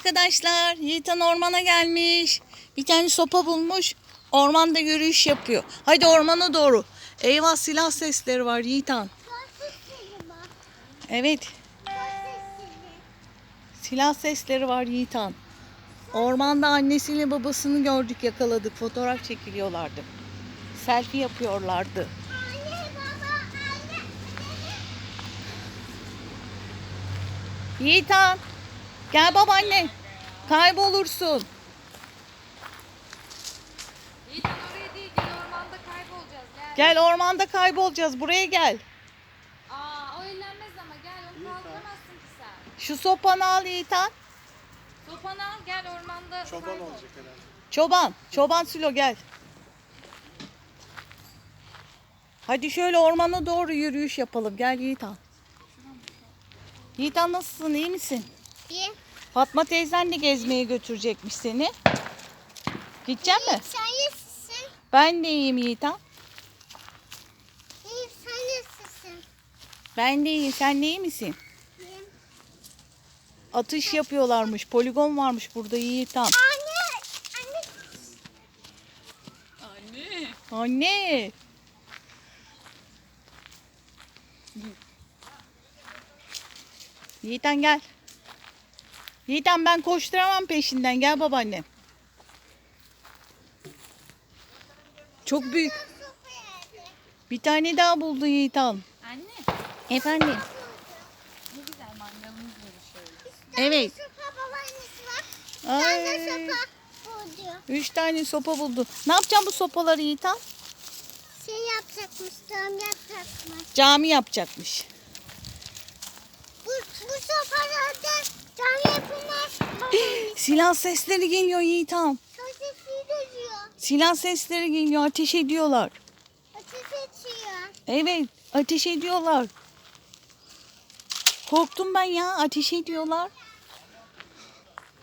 arkadaşlar. Yiğitan ormana gelmiş. Bir tane sopa bulmuş. Ormanda yürüyüş yapıyor. Hadi ormana doğru. Eyvah silah sesleri var Yiğitan. Evet silah sesleri var Yiğitan. Ormanda annesiyle babasını gördük yakaladık. Fotoğraf çekiliyorlardı. Selfie yapıyorlardı. Yiğitan gel babaanne. Kaybolursun. Yiğitan oraya değil gel ormanda kaybolacağız gel. Gel ormanda kaybolacağız. Buraya gel. Aa o eğlenmez ama gel onu kaldıramazsın ki sen. Şu sopanı al Yiğitan. Sopanı al gel ormanda Çoban kaybol. olacak herhalde. Çoban. Çoban Sülo gel. Hadi şöyle ormana doğru yürüyüş yapalım. Gel Yiğitan. Yiğitan nasılsın? iyi misin? İyi. Fatma teyzen de gezmeye götürecekmiş seni. Gidecek mi? Sen nasılsın? Ben de iyiyim Yiğitan. İyi, sen nasılsın? Ben de iyiyim. Sen de iyi misin? İyiyim. Atış yapıyorlarmış. Poligon varmış burada Yiğitan. Anne, anne. Anne. Anne. Yiğitan gel. Yiğitan ben koşturamam peşinden. Gel babaannem. Çok büyük. Bir tane daha buldu Yiğitan. Anne. Efendim. Ne güzel mangalımız var şöyle. Evet. Sopa babaannesi var. Ben de Ay. sopa buldu. Üç tane sopa buldu. Ne yapacağım bu sopaları Yiğitan? Şey yapacakmış, tam yapacakmış. Cami yapacakmış. Bu, bu sopalarda Silah sesleri geliyor sesi duyuyor. Silah sesleri geliyor. Ateş ediyorlar. Ateş açıyor. Evet, ateş ediyorlar. Korktum ben ya, ateş ediyorlar.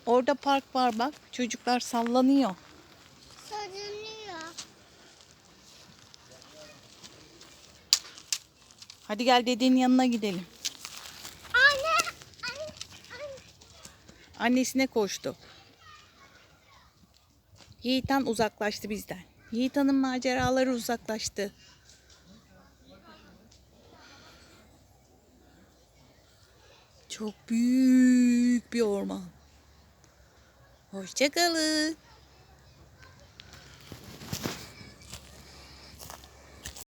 Orada park var bak, çocuklar sallanıyor. Sarılıyor. Hadi gel dedenin yanına gidelim. Anne, anne, anne. Annesine koştu. Yiğitan uzaklaştı bizden. Yiğitan'ın maceraları uzaklaştı. Çok büyük bir orman. Hoşçakalın.